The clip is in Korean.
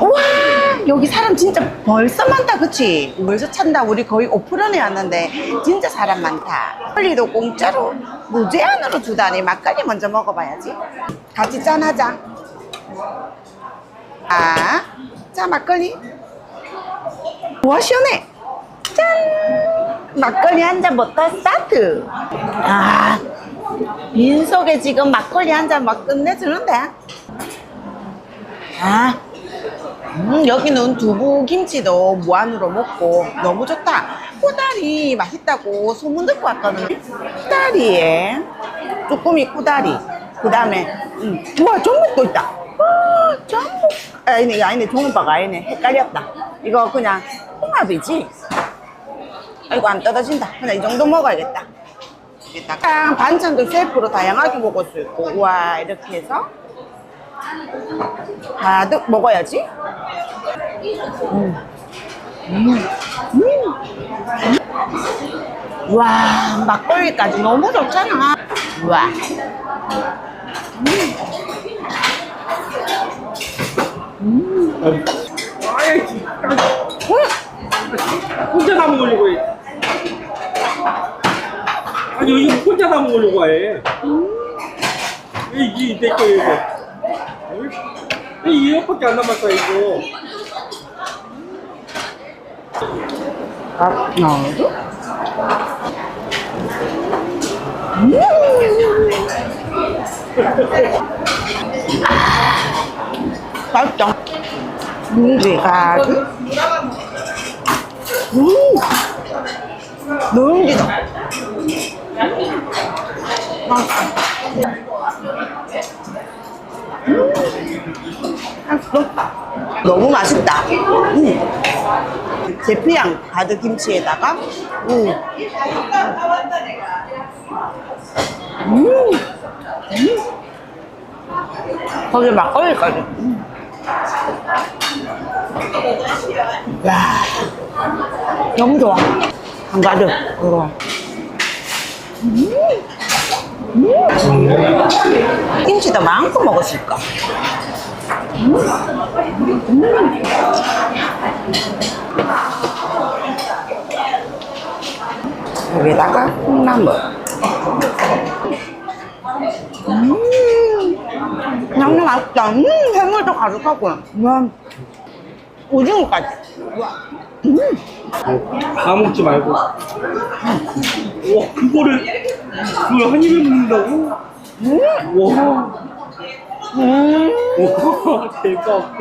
우와 여기 사람 진짜 벌써 많다 그치? 벌써 찬다 우리 거의 오프런에 왔는데 진짜 사람 많다. 막걸리도 공짜로 무제한으로 주다니 막걸리 먼저 먹어봐야지. 같이 짠하자. 아, 자 막걸리. 와 시원해. 짠! 막걸리 한 잔부터 스타트. 아 빈속에 지금 막걸리 한 잔 막 끝내주는데. 아 음, 여기는 두부 김치도 무한으로 먹고 너무 좋다. 꼬다리 맛있다고 소문 듣고 왔거든요. 꼬다리에 쭈꾸미 꼬다리. 그 다음에 음, 우와 전복도 있다. 와 전복. 아니네 아니네 종업바가 아니네 헷갈렸다. 이거 그냥 홍합이지. 아이고 안 떨어진다. 그냥 이 정도 먹어야겠다. 여기다가 반찬도 셀프로 다양하게 먹을 수 있고 우와 이렇게 해서 가득 먹어야지. 음. 음. 음. 와, 막걸리까지 너무 좋잖아. 와. 아이 진짜 음. 혼자 다 먹으려고 해. 아니 여기 혼자 다 먹으려고 해. 이게 내 거예요 이거. 이 이것밖에 안 남았어 이거. 아, 나도? 맛있다. 문제 가득. 음, 누룽지도. 맛있다. 너무 맛있다. 음. 제피향 가득 김치에다가 음. 음. 음. 거기 막걸리까지 음. 야 너무 좋아 한가득 이거 음. 음. 김치도 많고 먹을 수 있까 여기다가 콩나물. 음, 양념 맛있다. 음, 해물도 가득하고. 와, 오징어까지. 와, 음, 다 먹지 말고. 와 그거를 그걸 한 입에 먹는다고? 음, 와. 음. 와 대박.